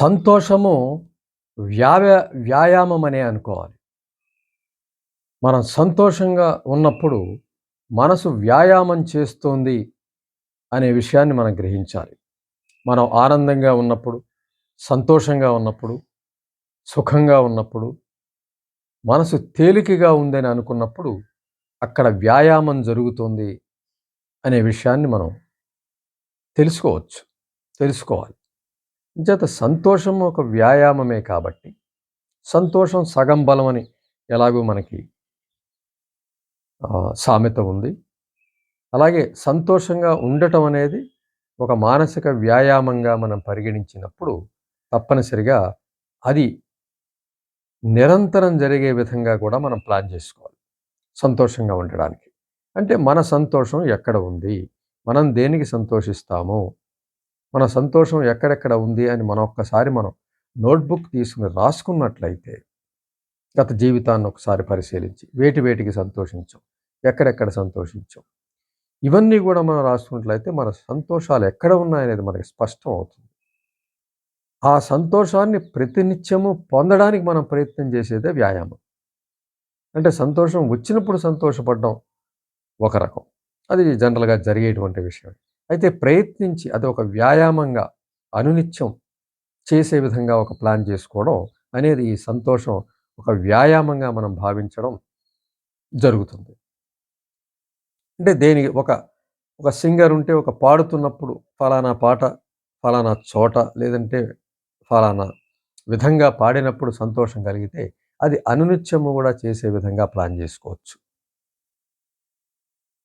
సంతోషము వ్యావ వ్యాయామం అనే అనుకోవాలి. మనం సంతోషంగా ఉన్నప్పుడు మనసు వ్యాయామం చేస్తోంది అనే విషయాన్ని మనం గ్రహించాలి. మనం ఆనందంగా ఉన్నప్పుడు సంతోషంగా ఉన్నప్పుడు సుఖంగా ఉన్నప్పుడు మనసు తేలికగా ఉందని అనుకున్నప్పుడు అక్కడ వ్యాయామం జరుగుతుంది అనే విషయాన్ని మనం తెలుసుకోవచ్చు తెలుసుకోవాలి. చేత సంతోషం ఒక వ్యాయామమే కాబట్టి సంతోషం సగం బలం అని ఎలాగో మనకి సామెత ఉంది. అలాగే సంతోషంగా ఉండటం అనేది ఒక మానసిక వ్యాయామంగా మనం పరిగణించినప్పుడు తప్పనిసరిగా అది నిరంతరం జరిగే విధంగా కూడా మనం ప్లాన్ చేసుకోవాలి సంతోషంగా ఉండడానికి. అంటే మన సంతోషం ఎక్కడ ఉంది? మనం దేనికి సంతోషిస్తాము? మన సంతోషం ఎక్కడెక్కడ ఉంది అని మనం ఒక్కసారి మనం నోట్బుక్ తీసుకుని రాసుకున్నట్లయితే గత జీవితాన్ని ఒకసారి పరిశీలించి వేటి వేటికి సంతోషించాం ఎక్కడెక్కడ సంతోషించాం. ఇవన్నీ కూడా మనం రాసుకున్నట్లయితే మన సంతోషాలు ఎక్కడ ఉన్నాయనేది మనకి స్పష్టం అవుతుంది. ఆ సంతోషాన్ని ప్రతినిత్యము పొందడానికి మనం ప్రయత్నం చేసేదే వ్యాయామం. అంటే సంతోషం వచ్చినప్పుడు సంతోషపడడం ఒక రకం. అది జనరల్గా జరిగేటువంటి విషయం. అయితే ప్రయత్నించి అది ఒక వ్యాయామంగా అనునిత్యం చేసే విధంగా ఒక ప్లాన్ చేసుకోవడం అనేది ఈ సంతోషం ఒక వ్యాయామంగా మనం భావించడం జరుగుతుంది. అంటే దేనికి ఒక ఒక సింగర్ ఉంటే ఒక పాడుతున్నప్పుడు ఫలానా పాట ఫలానా చోట లేదంటే ఫలానా విధంగా పాడినప్పుడు సంతోషం కలిగితే అది అనునిత్యము కూడా చేసే విధంగా ప్లాన్ చేసుకోవచ్చు.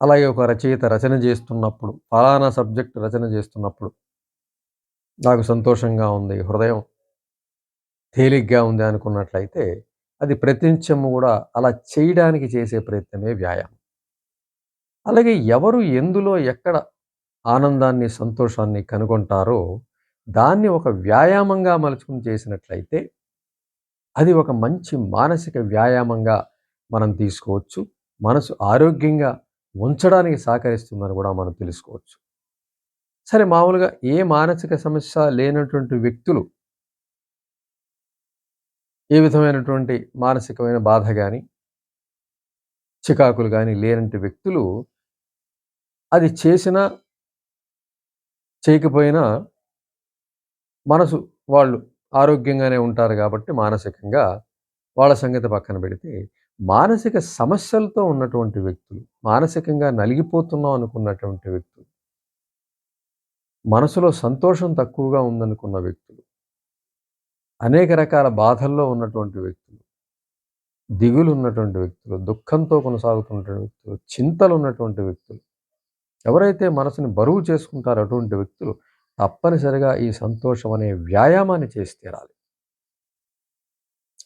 అలాగే ఒక రచయిత రచన చేస్తున్నప్పుడు ఫలానా సబ్జెక్ట్ రచన చేస్తున్నప్పుడు నాకు సంతోషంగా ఉంది హృదయం తేలిగ్గా ఉంది అనుకున్నట్లయితే అది ప్రతినిత్యము కూడా అలా చేయడానికి చేసే ప్రయత్నమే వ్యాయామం. అలాగే ఎవరు ఎందులో ఎక్కడ ఆనందాన్ని సంతోషాన్ని కనుగొంటారో దాన్ని ఒక వ్యాయామంగా మలుచుకుని చేసినట్లయితే అది ఒక మంచి మానసిక వ్యాయామంగా మనం తీసుకోవచ్చు. మనసు ఆరోగ్యంగా ఉంచడానికి సహకరిస్తుందని కూడా మనం తెలుసుకోవచ్చు. సరే మామూలుగా ఏ మానసిక సమస్య లేనటువంటి వ్యక్తులు ఏ విధమైనటువంటి మానసికమైన బాధ కానీ చికాకులు కానీ లేనటువంటి వ్యక్తులు అది చేసినా చేయకపోయినా మనసు వాళ్ళు ఆరోగ్యంగానే ఉంటారు కాబట్టి మానసికంగా వాళ్ళ సంగతి పక్కన పెడితే మానసిక సమస్యలతో ఉన్నటువంటి వ్యక్తులు మానసికంగా నలిగిపోతున్నాం అనుకున్నటువంటి వ్యక్తులు మనసులో సంతోషం తక్కువగా ఉందనుకున్న వ్యక్తులు అనేక రకాల బాధల్లో ఉన్నటువంటి వ్యక్తులు దిగులు ఉన్నటువంటి వ్యక్తులు దుఃఖంతో కొనసాగుతున్నటువంటి వ్యక్తులు చింతలు ఉన్నటువంటి వ్యక్తులు ఎవరైతే మనసుని బరువు చేసుకుంటారో అటువంటి వ్యక్తులు తప్పనిసరిగా ఈ సంతోషం అనే వ్యాయామాన్ని చేసి తీరాలి.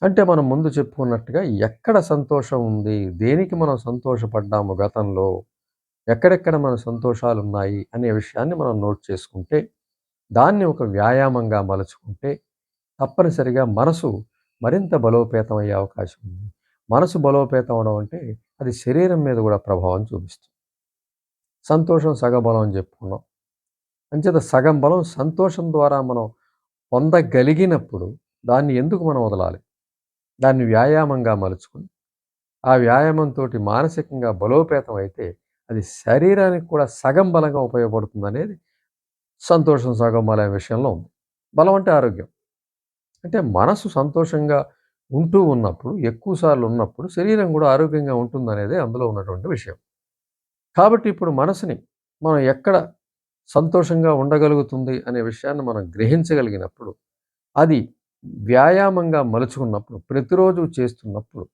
అంటే మనం ముందు చెప్పుకున్నట్టుగా ఎక్కడ సంతోషం ఉంది దేనికి మనం సంతోషపడ్డాము గతంలో ఎక్కడెక్కడ మన సంతోషాలు ఉన్నాయి అనే విషయాన్ని మనం నోట్ చేసుకుంటే దాన్ని ఒక వ్యాయామంగా మలుచుకుంటే తప్పనిసరిగా మనసు మరింత బలోపేతం అయ్యే అవకాశం ఉంది. మనసు బలోపేతం అవడం అంటే అది శరీరం మీద కూడా ప్రభావం చూపిస్తుంది. సంతోషం సగబలం అని చెప్పుకున్నాం. అంచేత సగం బలం సంతోషం ద్వారా మనం పొందగలిగినప్పుడు దాన్ని ఎందుకు మనం వదలాలి? దాన్ని వ్యాయామంగా మలుచుకుని ఆ వ్యాయామంతో మానసికంగా బలోపేతం అయితే అది శరీరానికి కూడా సగం బలంగా ఉపయోగపడుతుంది అనేది సంతోషం సగం బలం విషయంలో ఉంది. బలం అంటే ఆరోగ్యం. అంటే మనసు సంతోషంగా ఉంటూ ఉన్నప్పుడు ఎక్కువసార్లు ఉన్నప్పుడు శరీరం కూడా ఆరోగ్యంగా ఉంటుంది అనేది అందులో ఉన్నటువంటి విషయం. కాబట్టి ఇప్పుడు మనసుని మనం ఎక్కడ సంతోషంగా ఉండగలుగుతుంది అనే విషయాన్ని మనం గ్రహించగలిగినప్పుడు అది వ్యాయామంగా మలుచుకున్నప్పుడు ప్రతిరోజు చేస్తున్నప్పుడు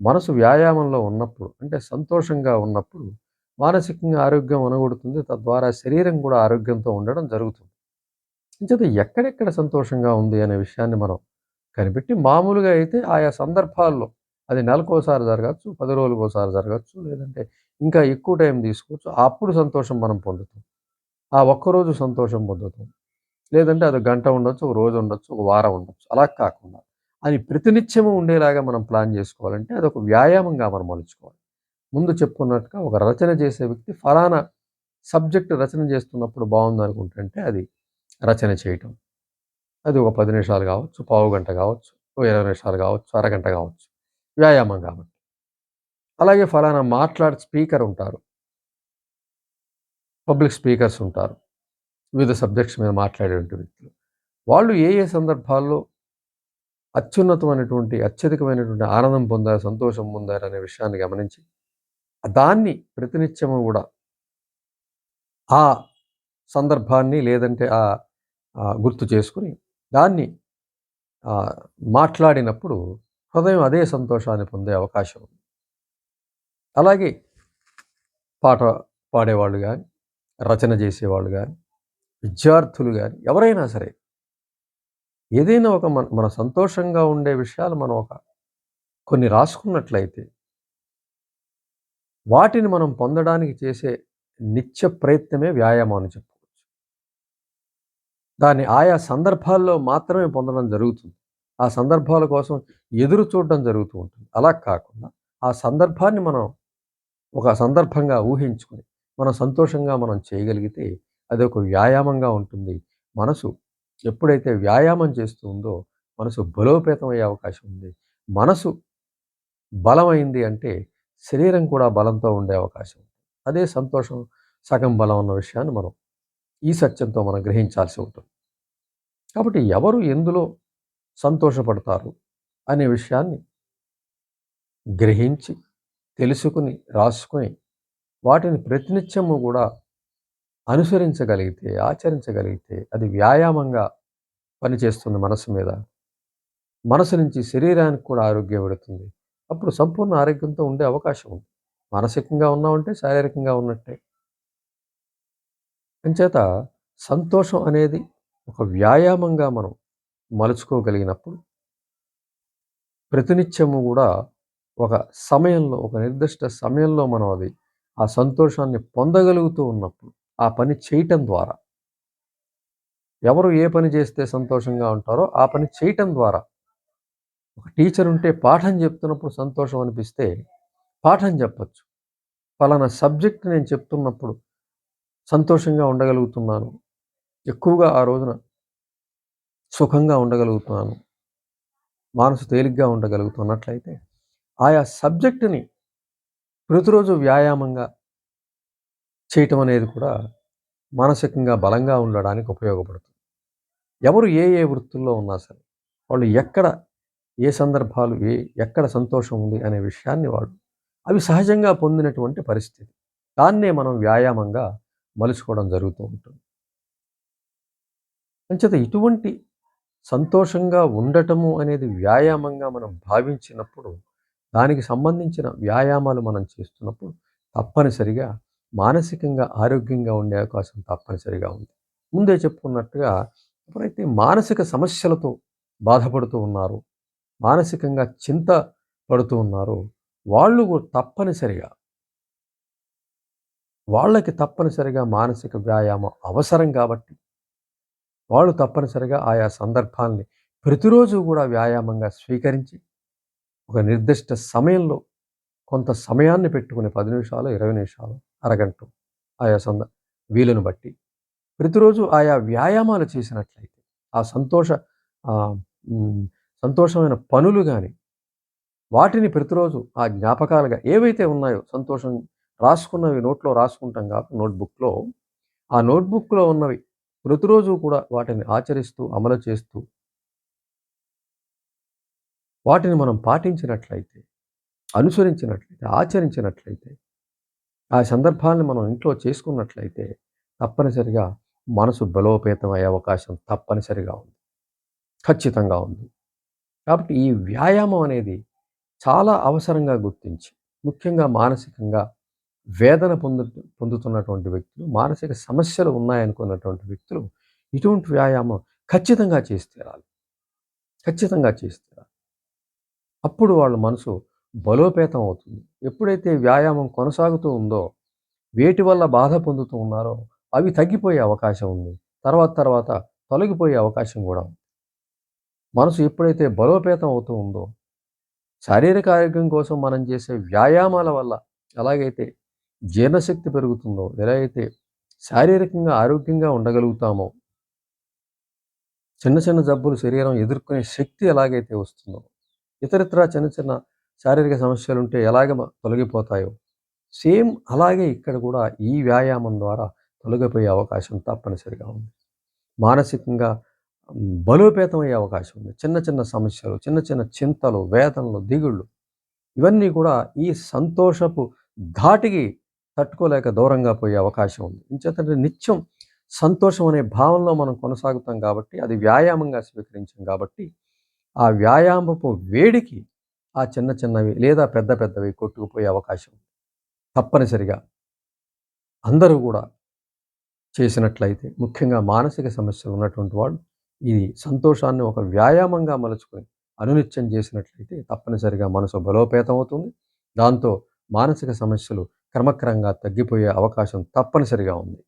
మనసు వ్యాయామంలో ఉన్నప్పుడు అంటే సంతోషంగా ఉన్నప్పుడు మానసికంగా ఆరోగ్యం అనగొడుతుంది తద్వారా శరీరం కూడా ఆరోగ్యంతో ఉండడం జరుగుతుంది. అంచేత ఎక్కడెక్కడ సంతోషంగా ఉంది అనే విషయాన్ని మనం కనిపెట్టి మామూలుగా అయితే ఆయా సందర్భాల్లో అది నెలకోసారి జరగచ్చు పది రోజులకోసారి జరగచ్చు లేదంటే ఇంకా ఎక్కువ టైం తీసుకోవచ్చు. అప్పుడు సంతోషం మనం పొందుతాం. ఆ ఒక్కరోజు సంతోషం పొందుతాం. లేదంటే అది గంట ఉండొచ్చు ఒక రోజు ఉండొచ్చు ఒక వారం ఉండొచ్చు. అలా కాకుండా అది ప్రతినిత్యము ఉండేలాగా మనం ప్లాన్ చేసుకోవాలంటే అది ఒక వ్యాయామంగా మనం మలుచుకోవాలి. ముందు చెప్పుకున్నట్టుగా ఒక రచన చేసే వ్యక్తి ఫలానా సబ్జెక్ట్ రచన చేస్తున్నప్పుడు బాగుంది అనుకుంటుంటే అది రచన చేయటం. అది ఒక పది నిమిషాలు కావచ్చు పావు గంట కావచ్చు ఓ ఇరవై నిమిషాలు కావచ్చు అరగంట కావచ్చు. వ్యాయామం కాబట్టి. అలాగే ఫలానా మాట్లాడే స్పీకర్ ఉంటారు. పబ్లిక్ స్పీకర్స్ ఉంటారు. వివిధ సబ్జెక్ట్స్ మీద మాట్లాడేటువంటి వ్యక్తులు. వాళ్ళు ఏ ఏ సందర్భాల్లో అత్యున్నతమైనటువంటి అత్యధికమైనటువంటి ఆనందం పొందారు సంతోషం పొందారు అనే విషయాన్ని గమనించి దాన్ని ప్రతినిత్యము కూడా ఆ సందర్భాన్ని లేదంటే ఆ గుర్తు చేసుకుని దాన్ని మాట్లాడినప్పుడు హృదయం అదే సంతోషాన్ని పొందే అవకాశం ఉంది. అలాగే పాట పాడేవాళ్ళు కానీ రచన చేసేవాళ్ళు కానీ విద్యార్థులు కానీ ఎవరైనా సరే. ఏదైనా ఒక మన మన సంతోషంగా ఉండే విషయాలు మనం ఒక కొన్ని రాసుకున్నట్లయితే. వాటిని మనం పొందడానికి చేసే నిత్య ప్రయత్నమే వ్యాయామం అని చెప్పుకోవచ్చు దాన్ని ఆయా సందర్భాల్లో మాత్రమే పొందడం జరుగుతుంది. ఆ సందర్భాల కోసం ఎదురు చూడడం జరుగుతూ ఉంటుంది. అలా కాకుండా ఆ సందర్భాన్ని మనం ఒక సందర్భంగా ఊహించుకుని మనం సంతోషంగా మనం చేయగలిగితే అదొక వ్యాయామంగా ఉంటుంది. మనసు ఎప్పుడైతే వ్యాయామం చేస్తూ ఉందో మనసు బలోపేతం అయ్యే అవకాశం ఉంది. మనసు బలమైంది అంటే శరీరం కూడా బలంతో ఉండే అవకాశం ఉంది. అదే సంతోషం సగం బలం ఉన్న విషయాన్ని మనం ఈ సత్యంతో మనం గ్రహించాల్సి ఉంటుంది. కాబట్టి ఎవరు ఎందులో సంతోషపడతారు అనే విషయాన్ని గ్రహించి తెలుసుకుని రాసుకొని వాటిని ప్రతినిత్యము కూడా అనుసరించగలిగితే ఆచరించగలిగితే అది వ్యాయామంగా పనిచేస్తుంది మనసు మీద. మనసు నుంచి శరీరానికి కూడా ఆరోగ్యం పెడుతుంది అప్పుడు సంపూర్ణ ఆరోగ్యంతో ఉండే అవకాశం ఉంది. మానసికంగా ఉన్నామంటే శారీరకంగా ఉన్నట్టే. అంచేత సంతోషం అనేది ఒక వ్యాయామంగా మనం మలుచుకోగలిగినప్పుడు ప్రతినిత్యము కూడా ఒక సమయంలో ఒక నిర్దిష్ట సమయంలో మనం అది ఆ సంతోషాన్ని పొందగలుగుతూ ఉన్నప్పుడు ఆ పని చేయటం ద్వారా. ఎవరు ఏ పని చేస్తే సంతోషంగా ఉంటారో ఆ పని చేయటం ద్వారా. ఒక టీచర్ ఉంటే పాఠం చెప్తున్నప్పుడు సంతోషం అనిపిస్తే పాఠం చెప్పచ్చు. ఫలానా సబ్జెక్ట్ నేను చెప్తున్నప్పుడు సంతోషంగా ఉండగలుగుతున్నాను. ఎక్కువగా ఆ రోజున సుఖంగా ఉండగలుగుతున్నాను. మనసు తేలిగ్గా ఉండగలుగుతున్నట్లయితే ఆయా సబ్జెక్టుని ప్రతిరోజు వ్యాయామంగా చేయటం అనేది కూడా మానసికంగా బలంగా ఉండడానికి ఉపయోగపడుతుంది. ఎవరు ఏ ఏ వృత్తుల్లో ఉన్నా సరే వాళ్ళు ఎక్కడ ఏ సందర్భాలు ఏ ఎక్కడ సంతోషం ఉంది అనే విషయాన్ని వాళ్ళు అవి సహజంగా పొందినటువంటి పరిస్థితి. దాన్నే మనం వ్యాయామంగా మలుచుకోవడం జరుగుతూ ఉంటుంది. అంచేత ఇటువంటి సంతోషంగా ఉండటము అనేది వ్యాయామంగా మనం భావించినప్పుడు దానికి సంబంధించిన వ్యాయామాలు మనం చేస్తున్నప్పుడు తప్పనిసరిగా మానసికంగా ఆరోగ్యంగా ఉండే అవకాశం తప్పనిసరిగా ఉంది. ముందే చెప్పుకున్నట్టుగా ఎవరైతే మానసిక సమస్యలతో బాధపడుతూ ఉన్నారో మానసికంగా చింత పడుతూ ఉన్నారో వాళ్ళు తప్పనిసరిగా వాళ్ళకి తప్పనిసరిగా మానసిక వ్యాయామం అవసరం కాబట్టి వాళ్ళు తప్పనిసరిగా ఆయా సందర్భాల్ని ప్రతిరోజు కూడా వ్యాయామంగా స్వీకరించి ఒక నిర్దిష్ట సమయంలో కొంత సమయాన్ని పెట్టుకుని పది నిమిషాలు ఇరవై నిమిషాలు అరగంట ఆయా సంద వీలును బట్టి. ప్రతిరోజు ఆయా వ్యాయామాలు చేసినట్లయితే ఆ సంతోష సంతోషమైన పనులు కానీ వాటిని ప్రతిరోజు ఆ జ్ఞాపకాలుగా ఏవైతే ఉన్నాయో సంతోషం రాసుకున్నవి నోట్లో రాసుకుంటాం కాబట్టి నోట్బుక్లో ఆ నోట్బుక్లో ఉన్నవి ప్రతిరోజు కూడా వాటిని ఆచరిస్తూ అమలు చేస్తూ వాటిని మనం పాటించినట్లయితే అనుసరించినట్లయితే ఆచరించినట్లయితే ఆ సందర్భాలను మనం ఇంట్లో చేసుకున్నట్లయితే తప్పనిసరిగా మనసు బలోపేతం అయ్యే అవకాశం తప్పనిసరిగా ఉంది. ఖచ్చితంగా ఉంది. కాబట్టి ఈ వ్యాయామం అనేది చాలా అవసరంగా గుర్తించి ముఖ్యంగా మానసికంగా వేదన పొందు పొందుతున్నటువంటి వ్యక్తులు మానసిక సమస్యలు ఉన్నాయనుకున్నటువంటి వ్యక్తులు ఇటువంటి వ్యాయామం ఖచ్చితంగా చేసి తీరాలి. ఖచ్చితంగా చేసి తీరాలి. అప్పుడు వాళ్ళ మనసు బలోపేతం అవుతుంది. ఎప్పుడైతే వ్యాయామం కొనసాగుతూ ఉందో వేటి వల్ల బాధ పొందుతూ ఉన్నారో అవి తగ్గిపోయే అవకాశం ఉంది. తర్వాత తర్వాత తొలగిపోయే అవకాశం కూడా ఉంది. మనసు ఎప్పుడైతే బలోపేతం అవుతూ ఉందో శారీరక ఆరోగ్యం కోసం మనం చేసే వ్యాయామాల వల్ల ఎలాగైతే జీర్ణశక్తి పెరుగుతుందో ఎలా అయితే శారీరకంగా ఆరోగ్యంగా ఉండగలుగుతామో చిన్న చిన్న జబ్బులు శరీరం ఎదుర్కొనే శక్తి ఎలాగైతే వస్తుందో ఇతరితర చిన్న చిన్న శారీరక సమస్యలు ఉంటే ఎలాగ తొలగిపోతాయో. సేమ్ అలాగే ఇక్కడ కూడా ఈ వ్యాయామం ద్వారా తొలగిపోయే అవకాశం తప్పనిసరిగా ఉంది. మానసికంగా బలోపేతం అయ్యే అవకాశం ఉంది. చిన్న చిన్న సమస్యలు చిన్న చిన్న చింతలు వేదనలు దిగుళ్ళు ఇవన్నీ కూడా ఈ సంతోషపు ధాటికి తట్టుకోలేక దూరంగా పోయే అవకాశం ఉంది. ఇంచేతంటే నిత్యం సంతోషం అనే భావనలో మనం కొనసాగుతాం కాబట్టి అది వ్యాయామంగా స్వీకరించాం కాబట్టి ఆ వ్యాయామపు వేడికి ఆ చిన్న చిన్నవి లేదా పెద్ద పెద్దవి కొట్టుకుపోయే అవకాశం తప్పనిసరిగా అందరూ కూడా చేసినట్లయితే ముఖ్యంగా మానసిక సమస్యలు ఉన్నటువంటి వాళ్ళు ఇది సంతోషాన్ని ఒక వ్యాయామంగా మలుచుకొని అనునిత్యం చేసినట్లయితే తప్పనిసరిగా మనసు బలోపేతం అవుతుంది దాంతో మానసిక సమస్యలు క్రమక్రమంగా తగ్గిపోయే అవకాశం తప్పనిసరిగా ఉంది.